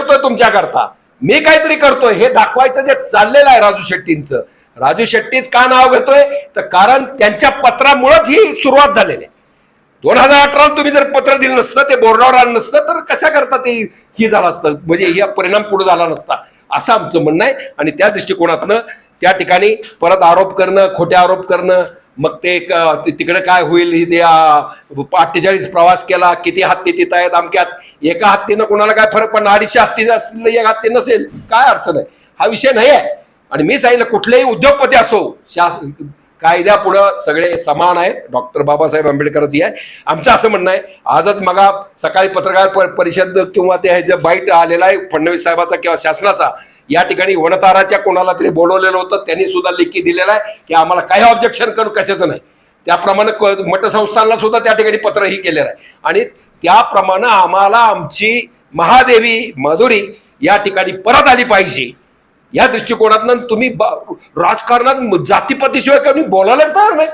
करतोय तुमच्याकरता. मी काहीतरी करतोय. हे दाखवायचं जे चाललेलं आहे राजू शेट्टींचं. राजू शेट्टीच का नाव घेतोय? तर कारण त्यांच्या पत्रामुळेच ही सुरुवात झालेली आहे. दोन हजार अठराला तुम्ही जर पत्र दिलं नसतं ते बोर्डावर आलं नसतं तर कशा करता ते ही झालं असतं? म्हणजे या परिणाम पुढे झाला नसता असं आमचं म्हणणं आहे. आणि त्या दृष्टिकोनातनं त्या ठिकाणी परत आरोप करणं खोटे आरोप करणं मग ते तिकडे काय होईल? ते अठ्ठेचाळीस प्रवास केला किती हत्ती तिथं आहेत अमक्यात एका हत्तीनं कोणाला काय फरक पडणार? अडीचशे हत्ती असतील एक हत्ती नसेल काय अडचण आहे? हा विषय नाही आहे. आणि मी सांगितलं कुठलेही उद्योगपती असो शास कायद्यापुढं सगळे समान आहेत. डॉक्टर बाबासाहेब आंबेडकरजी आहे. आमचं असं म्हणणं आहे आजच मगा सकाळी पत्रकार परिषद किंवा ते हे जे बाईट आलेला आहे फडणवीस साहेबाचा किंवा शासनाचा या ठिकाणी वनताराच्या कोणाला तरी बोलवलेलं होतं त्यांनी सुद्धा लेखी दिलेला आहे की आम्हाला काही ऑब्जेक्शन करू कशाचं नाही. त्याप्रमाणे क- मठसंस्थांना सुद्धा त्या ठिकाणी पत्रही केलेलं आहे. आणि त्याप्रमाणे आम्हाला आमची महादेवी माधुरी या ठिकाणी परत आली पाहिजे. या दृष्टिकोनातनं तुम्ही ब- राजकारणात जातीपातीशिवाय कमी बोलायलाच तयार नाही.